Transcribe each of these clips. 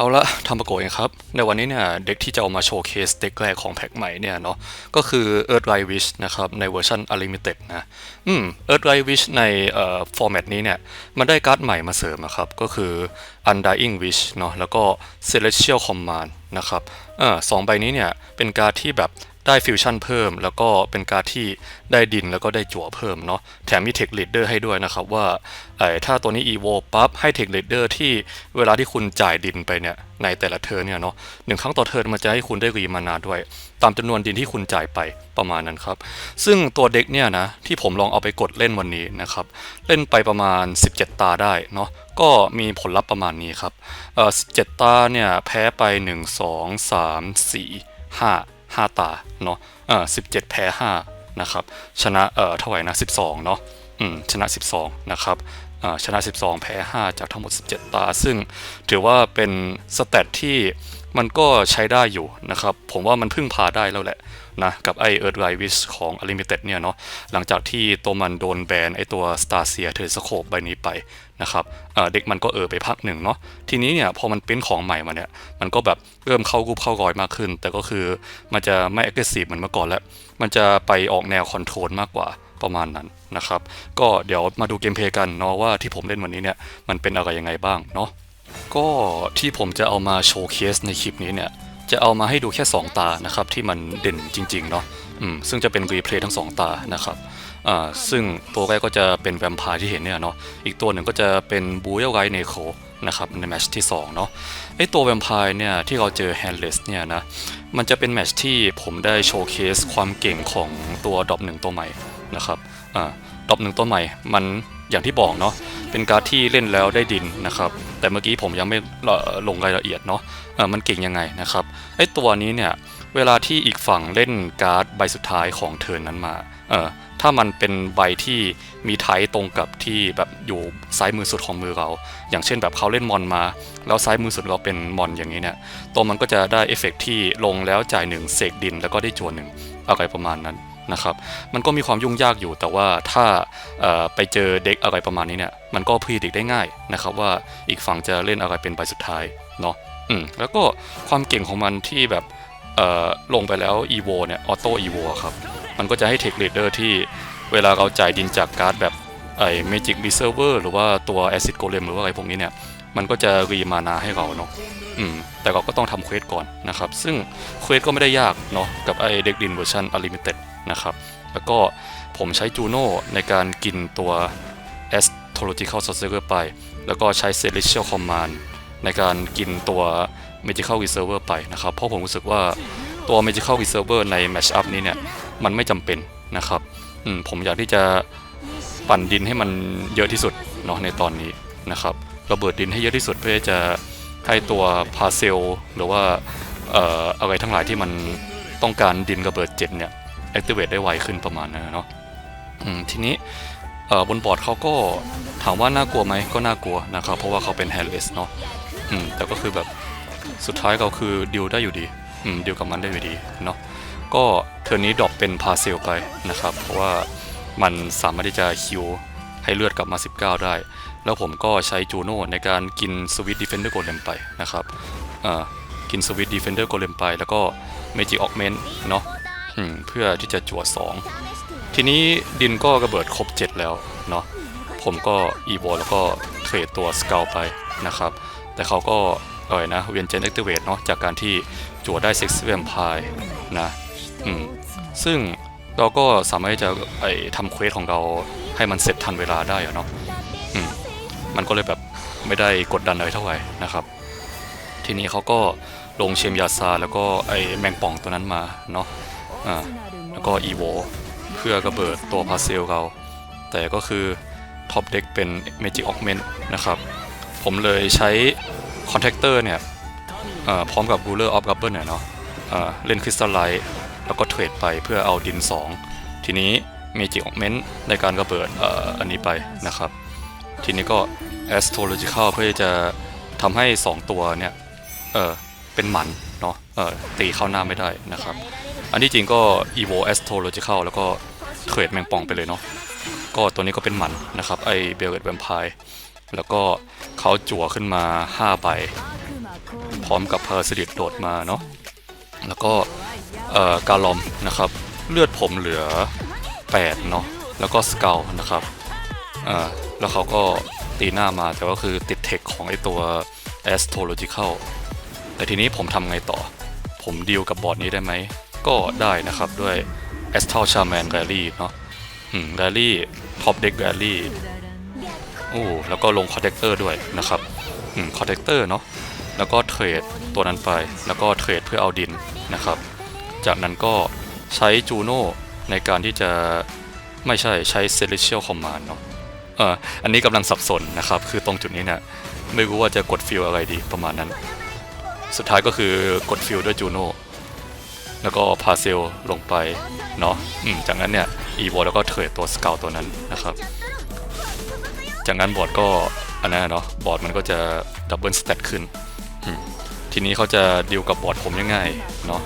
เอาละทำประโกฏเองครับ ในวันนี้เนี่ยเด็กที่จะเอามาโชว์เคสเด็กแรกของแพ็กใหม่เนี่ยเนาะก็คือ Earthrise Wish นะครับ ในเวอร์ชัน Unlimited นะอืม Earthrise Wish ในเอ่อฟอร์แมตนี้เนี่ย มันได้การ์ดใหม่มาเสริมนะครับ ก็คือ Undying Wish เนาะแล้วก็ Celestial Command นะครับเออสองใบนี้เนี่ย เป็นการ์ดที่แบบได้ฟิวชั่นเพิ่ม แล้วก็เป็นการที่ได้ดินแล้วก็ได้จั่วเพิ่มเนาะแถมมีเทคเลดเดอร์ให้ด้วยนะครับว่าถ้าตัวนี้ EVO ปั๊บให้เทคเลดเดอร์ที่เวลาที่คุณจ่ายดินไปเนี่ยในแต่ละเทิร์นเนี่ยเนาะหนึ่งครั้งต่อเทิร์นมันจะให้คุณได้รีมานาด้วย ตามจำนวนดินที่คุณจ่ายไปประมาณนั้นครับ ซึ่งตัวเด็กเนี่ยนะที่ผมลองเอาไปกดเล่นวันนี้นะครับเล่นไปประมาณ 17 ตาได้เนาะก็มีผลลัพธ์ประมาณนี้ครับเอ่อ17ตาเนี่ยแพ้ไป 1 2 3 4 5 5 ตาเนาะเออ17แพ้ 5 นะครับ ชนะเอ่อเท่าไหร่นะ 12 เนาะอืมชนะ 12 นะครับอ่อชนะ 12 แพ้ 5 จากทั้งหมด 17 ตา ซึ่งถือว่าเป็นสเตตที่มันก็ใช้ได้อยู่นะครับ ผมว่ามันพึ่งพาได้แล้วแหละนะกับไอเอิร์ธไรวิสของ Unlimited เนี่ยเนาะหลังจากที่ตัวมันโดนแบนไอตัว Star s e a เทเลสโคปใบนี้ไป นะครับเด็กมันก็เออไปพักหนึ่งเนาะทีนี้เนี่ยพอมันเป็นของใหม่มาเนี่ยมันก็แบบเริ่มเข้ารูปเข้ารอยมากขึ้น แต่ก็คือมันจะไม่ aggressive เหมือนเมื่อก่อนแล้ว มันจะไปออกแนวคอนโทรลมากกว่าประมาณนั้นนะครับก็เดี๋ยวมาดูเกมเพลย์กันเนาะว่าที่ผมเล่นวันนี้เนี่ยมันเป็นอะไรยังไงบ้างเนาะก็ที่ผมจะเอามาโชว์เคสในคลิปนี้เนี่ยจะเอามาให้ดูแค่ 2 ตานะครับที่มันเด่นจริงๆเนาะอืมซึ่งจะเป็นรีเพลย์ทั้ง 2 ตานะครับ ซึ่งตัวแรกก็จะเป็นแวมไพร์ที่เห็นเนี่ยเนาะอีกตัวหนึ่งก็จะเป็นบูเอลไกเนโคนะครับในแมชที่2เนาะไอตัวแวมไพร์เนี่ยที่เราเจอแฮนด์เลสเนี่ยนะมันจะเป็นแมชที่ผมได้โชว์เคสความเก่งของตัวดรอปหนึ่งตัวใหม่นะครับอ่าดรอปหนึ่งตัวใหม่มันอย่างที่บอกเนาะเป็นการ์ดที่เล่นแล้วได้ดินนะครับแต่เมื่อกี้ผมยังไม่ลงรายละเอียดเนาะเออมันเก่งยังไงนะครับไอ้ตัวนี้เนี่ยเวลาที่อีกฝั่งเล่นการ์ดใบสุดท้ายของเทิร์นนั้นมาเออ ถ้ามันเป็นใบที่มีไทป์ตรงกับที่แบบอยู่ซ้ายมือสุดของมือเรา อย่างเช่นแบบเขาเล่นมอนมา แล้วซ้ายมือสุดเราเป็นมอนอย่างนี้เนี่ยตัวมันก็จะได้เอฟเฟกต์ที่ลงแล้วจ่ายหนึ่งเสกดินแล้วก็ได้จวนหนึ่งอะไรประมาณนั้นนะครับ มันก็มีความยุ่งยากอยู่แต่ว่าถ้าไปเจอเด็กอะไรประมาณนี้เนี่ยมันก็พีดิกได้ง่ายนะครับว่าอีกฝั่งจะเล่นอะไรเป็นใบสุดท้ายเนาะอืมแล้วก็ความเก่งของมันที่แบบลงไปแล้ว EVO เนี่ยออโต้ EVO ครับ มันก็จะให้เทคเลดเดอร์ที่เวลาเราจ่ายดินจากการ์ดแบบไอ้ Magic Reserver หรือว่าตัว Acid Golem หรือว่าอะไรพวกนี้เนี่ยมันก็จะรีมานาให้เราเนาะอืมแต่เราก็ต้องทำเควสก่อนนะครับ ซึ่งเควสก็ไม่ได้ยากเนาะกับไอ้เด็กดินเวอร์ชัน Unlimited นะครับ แล้วก็ผมใช้จูโน่ในการกินตัว Astrological Sorcerer ไป แล้วก็ใช้ Celestial Command ในการกินตัว Magical Reserver ไปนะครับ เพราะผมรู้สึกว่าตัว Magical Reserver ใน Match Up นี้เนี่ย มันไม่จำเป็นนะครับอืมผมอยากที่จะปั่นดินให้มันเยอะที่สุดเนาะในตอนนี้นะครับระเบิดดินให้เยอะที่สุดเพื่อจะให้ตัวพาเซลหรือว่าเอ่ออะไรทั้งหลายที่มันต้องการดินระเบิดเจ็ดเนี่ย activate ได้ไวขึ้นประมาณนั้นนะเนาะทีนี้บนบอร์ดเขาก็ถามว่าน่ากลัวไหมก็น่ากลัวนะครับ เพราะว่าเขาเป็น handless เนาะแต่ก็คือแบบสุดท้ายเราคือดิวได้อยู่ดีดิวกับมันได้อยู่ดีเนาะ ก็เทอร์นี้ดรอปเป็นพาเซลไปนะครับ เพราะว่ามันสามารถที่จะคิวให้เลือดกลับมา 19 ได้ แล้วผมก็ใช้จูโน่ในการกินสวิตดิเฟนเดอร์โกเลมไปนะครับกินสวิตดิเฟนเดอร์โกเลมไป แล้วก็เมจิออกเมนเนาะเพื่อที่จะจั่ว2 ทีนี้ดินก็กระเบิดครบ 7 แล้วเนาะผมก็อีโวแล้วก็เทรดตัวสเกลไปนะครับ แต่เขาก็เอ่ยนะเวียนเจนแอคทีเวตเนาะจากการที่จั่วได้เซ็กซ์แวมพร์นะ ซึ่งเราก็สามารถจะไอทำเควสของเราให้มันเสร็จทันเวลาได้เนาะอืมมันก็เลยแบบไม่ได้กดดันอะไรเท่าไหร่นะครับ ทีนี้เขาก็ลงเชมยาซาแล้วก็ไอแมงป่องตัวนั้นมาเนาะอ่าแล้วก็อีโวเพื่อกระเบิดตัวพาเซลเรา แต่ก็คือท็อปเด็กเป็น Magic Augment นะครับ ผมเลยใช้คอนแทคเตอร์เนี่ยพร้อมกับ Ruler of Rubble เบิลเนี่ยเนาะเอ่อเล่นคริสตัลไลท์ แล้วก็เทรดไปเพื่อเอาดิน 2 ทีนี้ Magic Augment ในการระเบิดออันนี้ไปนะครับ ทีนี้ก็ astrological เพื่อจะทำให้ 2 ตัวเนี่ยเออเป็นหมันเนาะเออตีเข้าหน้าไม่ได้นะครับ อันที่จริงก็ evo astrological แล้วก็เทรดแมงป่องไปเลยเนาะก็ตัวนี้ก็เป็นหมันนะครับ ไอเบลเวดแวมไพร์แล้วก็เขาจั่วขึ้นมา 5 ใบ พร้อมกับเพาราสิลิตโดดมาเนาะแล้วก็ เอ่อกาลอมนะครับ เลือดผมเหลือ8เนาะแล้วก็สเกลนะครับอ่าแล้วเขาก็ตีหน้ามาแต่ว่าคือติดเทคของไอตัว astrological แต่ทีนี้ผมทำไงต่อ ผมดีลกับบอร์ดนี้ได้ไหม ก็ได้นะครับด้วย astral shaman rally เนาะอืม rally top deck rally โอ้แล้วก็ลงคอนเทคเตอร์ด้วยนะครับอืมคอนเทคเตอร์เนาะแล้วก็เทรดตัวนั้นไป แล้วก็เทรดเพื่อเอาดินนะครับ จากนั้นก็ใช้จูโน่ในการที่จะไม่ใช่ใช้ celestial command เนาะเอออันนี้กำลังสับสนนะครับ คือตรงจุดนี้เนี่ยไม่รู้ว่าจะกดฟิลอะไรดีประมาณนั้น สุดท้ายก็คือกดฟิลด้วยจูโน่แล้วก็พาเซลลงไปเนาะจากนั้นเนี่ยอีโวแล้วก็เทรดตัวสเกลตัวนั้นนะครับ จากนั้นบอร์ดก็อันนั้นเนาะบอร์ดมันก็จะดับเบิลสเตตขึ้น ทีนี้เขาจะดีลกับบอร์ดผมยังไงเนาะ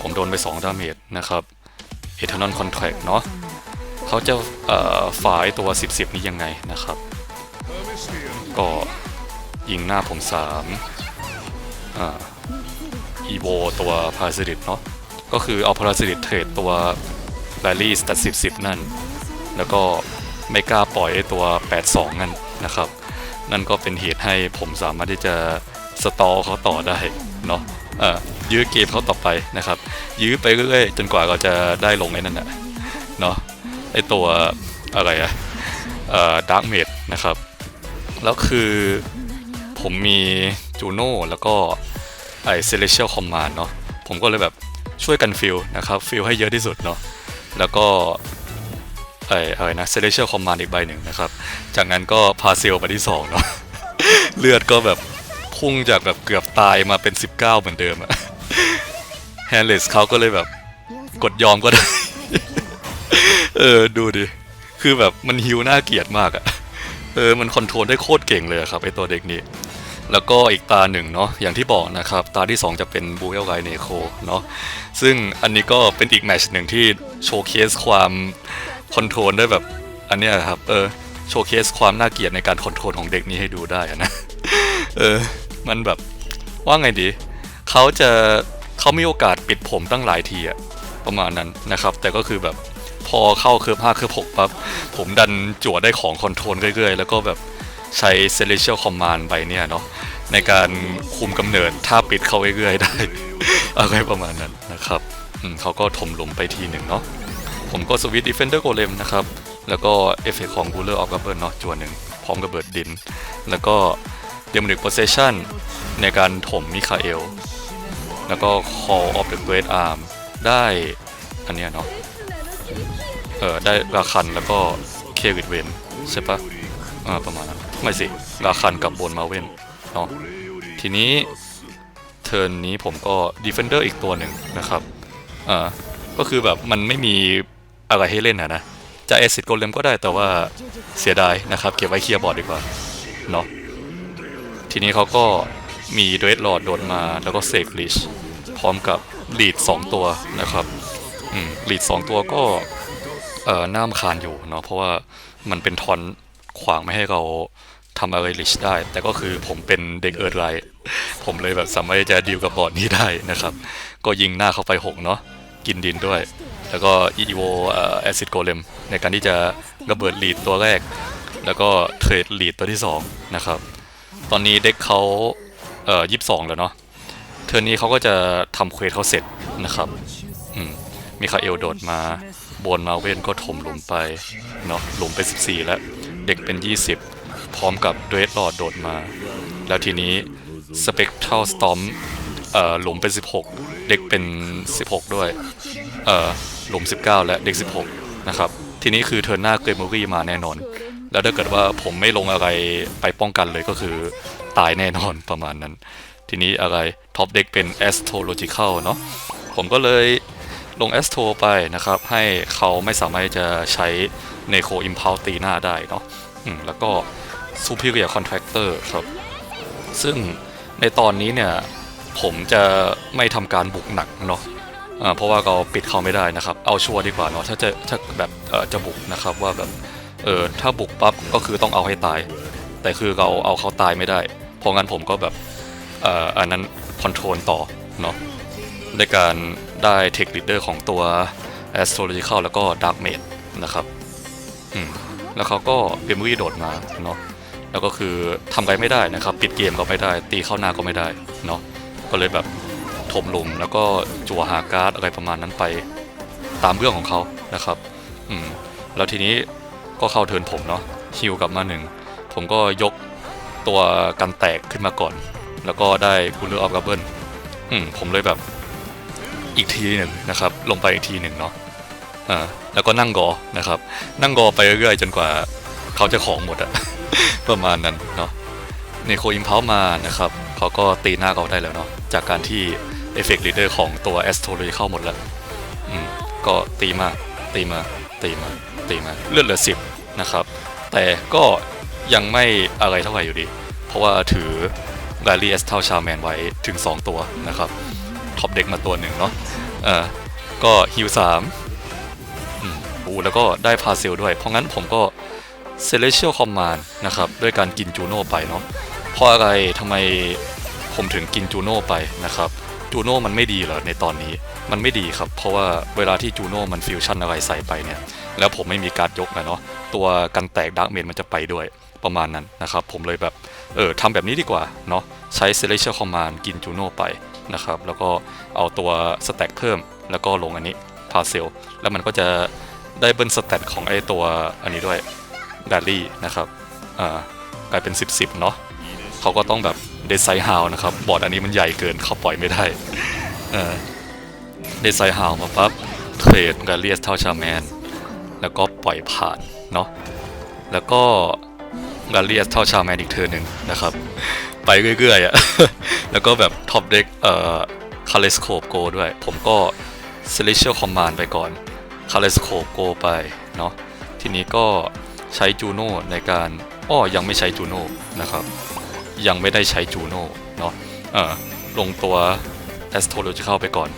ผมโดนไป 2 ดาเมจนะครับ Eternal Contract เนาะเขาจะฝ่ายตัว 10 10 นี้ยังไงนะครับ ก็ยิงหน้าผม3อ่าอีโวตัวพาราสิตเนาะก็คือเอาพาราสิตเทรดตัวแรลลี่ตัด10 10 นั่น แล้วก็ไม่กล้าปล่อยไอ้ตัว 82 นั่นนะครับ นั่นก็เป็นเหตุให้ผมสามารถที่จะสตอลเขาต่อได้เนาะ ยื้อเกมเขาต่อไปนะครับ ยื้อไปเรื่อยๆจนกว่าเราจะได้ลงไอ้นั่นน่ะเนาะไอตัวอะไรอะเอ่อดาร์กเมดนะครับ แล้วคือผมมีจูโน่แล้วก็ไอเซเลเชียลคอมมานเนาะผมก็เลยแบบช่วยกันฟิลนะครับฟิลให้เยอะที่สุดเนาะแล้วก็ไออะไรนะ Celestial Command อีกใบหนึ่งนะครับ จากนั้นก็พาเซลไปที่2เนาะเลือดก็แบบ พุ่งจากแบบเกือบตายมาเป็น 19 เหมือนเดิมอะแฮนเลสเขาก็เลยแบบกดยอมก็ได้ เออ ดูดิ คือแบบมันฮิวน่าเกลียดมากอะเออ มันคอนโทรลได้โคตรเก่งเลยอะครับไอตัวเด็กนี้ แล้วก็อีกตาหนึ่งเนาะ อย่างที่บอกนะครับ ตาที่ 2 จะเป็นบูเอลไกเนโคเนาะ ซึ่งอันนี้ก็เป็นอีกแมชหนึ่งที่โชว์เคสความคอนโทรลได้แบบ อันเนี้ยครับ เออ โชว์เคสความน่าเกลียดในการคอนโทรลของเด็กนี้ให้ดูได้นะ เออ มันแบบว่าไงดีเขาจะเขามีโอกาสปิดผมตั้งหลายทีอะประมาณนั้นนะครับ แต่ก็คือแบบพอเข้าเคิร์ฟห้าเคิร์ฟหกปั๊บผมดันจั่วได้ของคอนโทรลเรื่อยๆ แล้วก็แบบใช้ Celestial Command ไปเนี่ยเนาะในการคุมกำเนิดถ้าปิดเข้าเรื่อยๆได้อะไรประมาณนั้นนะครับเขาก็ถมหลุมไปทีหนึ่งเนาะผมก็สวิตดิเฟนเดอร์โกเลมนะครับ แล้วก็เอฟเฟกของบูเลอร์ออกกับเบิร์นเนาะจวนหนึ่งพร้อมกับเบิร์ดดิน แล้วก็ เดมอนิกโพเซชันในการถมมิคาเอล แล้วก็ Call of the Great Arm ได้ อันเนี้ยเนาะ เออได้ราคันแล้วก็เควิดเวนใช่ปะอ่าประมาณนั้นไม่สิ ราคันกับบนมาเวนเนาะ ทีนี้เทิร์นนี้ผมก็ Defender อีกตัวหนึ่งนะครับ อ่า ก็คือแบบมันไม่มีอะไรให้เล่นอะนะ จะเอซิดโกเลมก็ได้แต่ว่าเสียดายนะครับ เก็บไว้เคลียร์บอร์ดดีกว่า เนาะ ทีนี้เขาก็มีเดรดลอดโดดมาแล้วก็เซกลิชพร้อมกับลีด 2 ตัวนะครับลีด 2 ตัวก็เอ่อน้ามคานอยู่เนาะเพราะว่ามันเป็นทอนขวางไม่ให้เราทำอะไรลิชได้ แต่ก็คือผมเป็นเด็กเอิร์ดไลท์ผมเลยแบบสามารถจะดีลกับบอร์ดนี้ได้นะครับ ก็ยิงหน้าเข้าไป6เนาะกินดินด้วย แล้วก็อีโวแอซิดโกเลมในการที่จะระเบิดลีดตัวแรก แล้วก็เทรดลีดตัวที่2นะครับ ตอนนี้เด็กเขาเอ่อยี่สิบสองแล้วเนาะเทอร์นี้เขาก็จะทำเควสเขาเสร็จนะครับอืมมีคาเอลโดดมาบนมาเวนก็ถมหลุมไปเนาะหลุมไป 14 แล้ว เด็กเป็น 20 พร้อมกับเดรดลอดโดดมา แล้วทีนี้สเปกเทลสตอมเอ่อหลุมเป็น 16 เด็กเป็น 16 ด้วยเอ่อหลุม 19 และเด็ก 16 นะครับ ทีนี้คือเทอร์หน้าเกรมอรี่มาแน่นอน แล้วถ้าเกิดว่าผมไม่ลงอะไรไปป้องกันเลยก็คือตายแน่นอนประมาณนั้น ทีนี้อะไรท็อปเด็กเป็น astrological เนาะผมก็เลยลง astro ไปนะครับ ให้เขาไม่สามารถจะใช้ Neco Impulse ตีหน้าได้เนาะแล้วก็ superior contractor ครับ ซึ่งในตอนนี้เนี่ย ผมจะไม่ทำการบุกหนักเนาะเพราะว่าเราปิดเขาไม่ได้นะครับ เอาชัวร์ดีกว่าเนาะถ้าจะถ้าแบบจะบุกนะครับว่าแบบ เออถ้าบุกปั๊บก็คือต้องเอาให้ตาย แต่คือเราเอาเขาตายไม่ได้ เพราะงั้นผมก็แบบเอ่ออันนั้นคอนโทรลต่อเนาะในการได้เทคลีดเดอร์ของตัว Astrological แล้วก็ Dark Mage นะครับอืมแล้วเขาก็เอมวี่โดดมาเนาะแล้วก็คือทำอะไรไม่ได้นะครับ ปิดเกมก็ไม่ได้ ตีเข้าหน้าก็ไม่ได้เนาะก็เลยแบบถมหลุมแล้วก็จั่วหาการ์ดอะไรประมาณนั้นไปตามเรื่องของเขานะครับอืมแล้วทีนี้ ก็เข้าเทินผมเนาะฮิวกลับมาหนึ่งผมก็ยกตัวกันแตกขึ้นมาก่อน แล้วก็ได้กูเลือร์ออฟกัเบิลอืมผมเลยแบบอีกทีหนึ่งนะครับ ลงไปอีกทีหนึ่งเนาะอ่าแล้วก็นั่งกอนะครับ นั่งกอไปเรื่อยๆ จนกว่าเขาจะของหมดอะประมาณนั้นเนาะในโคอิมเพามานะครับเขาก็ตีหน้าเราได้แล้วเนาะจากการที่เอฟเฟกต์ลีดเดอร์ของตัวแอสโทรเลยเข้าหมดแล้วอืมก็ตีมาตีมาตีมา ตีมาเลือดเหลือสิบนะครับ แต่ก็ยังไม่อะไรเท่าไหร่อยู่ดี เพราะว่าถือ r า l ี e เท่าชาแมนไว้ถึง 2 ตัวนะครับท็อปเด็กมาตัวหนึ่งเนาะเออก็ฮิวสามอือแล้วก็ได้พาเซลด้วย เพราะงั้นผมก็ Celestial Command นะครับด้วยการกินจูโน่ไปเนาะเพราะอะไรทำไมผมถึงกินจูโน่ไปนะครับจูโน่มันไม่ดีเหรอในตอนนี้มันไม่ดีครับ เพราะว่าเวลาที่จูโน่มันฟิวชั่นอะไรใส่ไปเนี่ย แล้วผมไม่มีการยกนะเนาะตัวกันแตกดาร์กเมนมันจะไปด้วยประมาณนั้นนะครับ ผมเลยแบบเออทำแบบนี้ดีกว่าเนาะใช้ Celestial Command กินจูโน่ไปนะครับแล้วก็เอาตัวสแต็กเพิ่ม แล้วก็ลงอันนี้พาเซลแล้วมันก็จะได้เบิ้ลสแตทของไอตัวอันนี้ด้วยแดลี่นะครับอ่ากลายเป็น 10 10เนาะเขาก็ต้องแบบเดซไซฮาวนะครับ บอร์ดอันนี้มันใหญ่เกินเขาปล่อยไม่ได้เออเดซไซฮาวมาปั๊บเทรดกาเลียสเท่าชาแมน แล้วก็ปล่อยผ่านเนาะแล้วก็กาเลียสเท่าชาแมนอีกเทอร์หนึ่งนะครับ ไปเรื่อยๆอะแล้วก็แบบท็อปเด็กเอ่อคาเลสโคปโกด้วย ผมก็ Celestial Command ไปก่อนคาเลสโคปโกไปเนาะทีนี้ก็ใช้จูโน่ในการอ้อยังไม่ใช้จูโน่นะครับ ยังไม่ได้ใช้จูโน่เนาะเออลงตัว Astrological ไปก่อน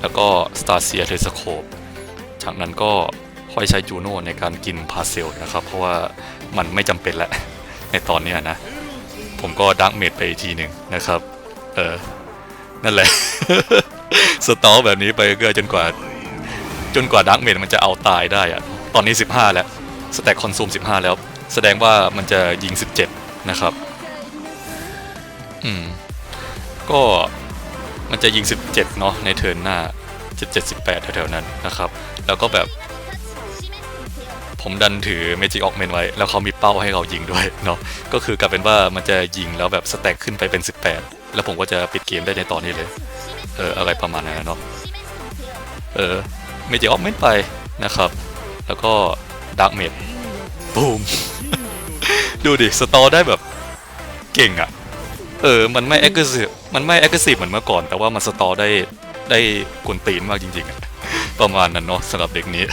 แล้วก็ Star s e a Telescope จากนั้นก็ ค่อยใช้จูโน่ในการกินพาเซลนะครับ เพราะว่ามันไม่จำเป็นแล้วในตอนนี้นะ ผมก็ดักเมดไปอีกทีหนึ่งนะครับ เออ นั่นแหละ สตอลแบบนี้ไปเรื่อยจนกว่า จนกว่าดักเมดมันจะเอาตายได้อะตอนนี้ 15 แล้ว สแต็กคอนซูม 15 แล้ว แสดงว่ามันจะยิง 17 นะครับ อืม ก็มันจะยิง 17 เนาะในเทิร์นหน้า 17 18แถวๆนั้นนะครับ แล้วก็แบบ ผมดันถือ Magic Augment ไว้ แล้วเขามีเป้าให้เรายิงด้วยเนาะก็คือกลายเป็นว่ามันจะยิงแล้วแบบสแต็กขึ้นไปเป็น 18 แล้วผมก็จะปิดเกมได้ในตอนนี้เลย เอออะไรประมาณนั้นเนาะเออ Magic Augment ไปนะครับ แล้วก็ Dark Mage บูมดูดิ สตอได้แบบเก่งอะ่ะ เออ มันไม่ aggressive มันไม่ aggressive เหมือนเมื่อก่อน แต่ว่ามันสตอได้ได้กวนตีนมากจริงๆอะประมาณนั้นเนาะสำหรับเด็กนี้